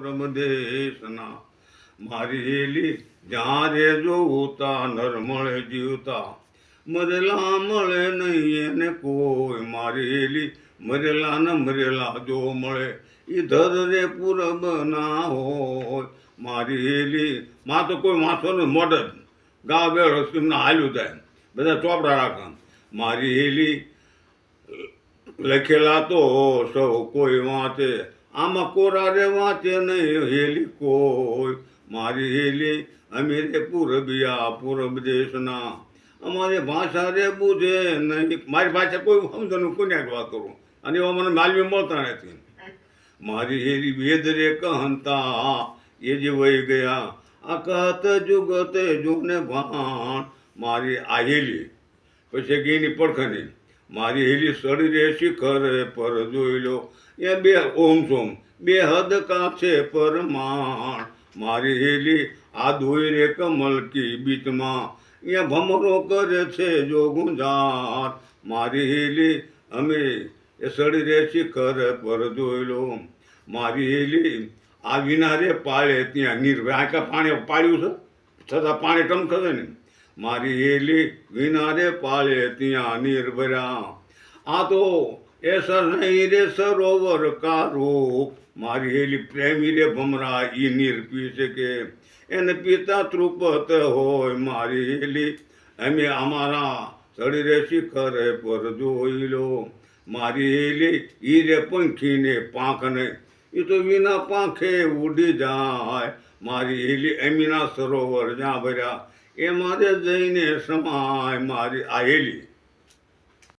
પરમદેશના. મારી હેલી જ્યાં રે જોતા નર મળે જીવતા. મરેલા મળે નહીં એને કોઈ મારી હેલી. મરેલા ને મરેલા જો મળે. એ ધર રે પૂરબ ના હોય. મારી હેલી માં તો કોઈ માથો ને મોઢ જ ગા બેળ ના હાલ્યું થાય બધા ચોપડા રાખે. મારી હેલી લખેલા તો સૌ કોઈ વાંચે. આમાં કોરા રે વાંચે નહીં હેલી કોઈ. મારી હેલી અમીરે પૂરબિયા પૂરબ દેશના. અમારી ભાષા રે બુજે નહીં. મારી ભાષા કોઈ સમજણ કોને વાત કરું. અને એવા મને માલવી મળતા નથી. મારી હેરી વેદ રે કહંતા, એ જે વહી ગયા. આ કહત જુગતે જોને ભાણ મારી આહેલી પછી ગઈની પડખની. મારી હેલી સડી રે શિખર પર જોઈ લો એ બે ઓમ સોમ, બે હદ કાછે પરમાણ. મારી હેલી આ ધોઈ રે કમલ કી બીચમાં. એ ભમરો કરે છે જો ગુંજાર મારી હેલી, અમે એ સડી રે શિખર પર જોઈ લો મારી હેલી, આ વિનારે પાળે ત્યાં નીર આખા પાણી પાડ્યું છે? છતાં પાણી ટમખશે ને? મારી હેલી વિનારે પાળે ત્યાં નીર ભર્યા આ તો એ સર નહીં રે સરોવર કારો. મારી હેલી પ્રેમી રે ભમરા ઈ નીર પી શકે એને પિતા તૃપત હોય મારી હેલી અમે અમારા શરીરે શિખરે પર જોઈ લો. મારી હેલી ઈ રે પંખીને પાંખને. એ તો વિના પાંખે ઉડી જાય. મારી હેલી એમીના સરોવર જ્યાં ભર્યા. એ મારે જઈને સમાય મારી આ હેલી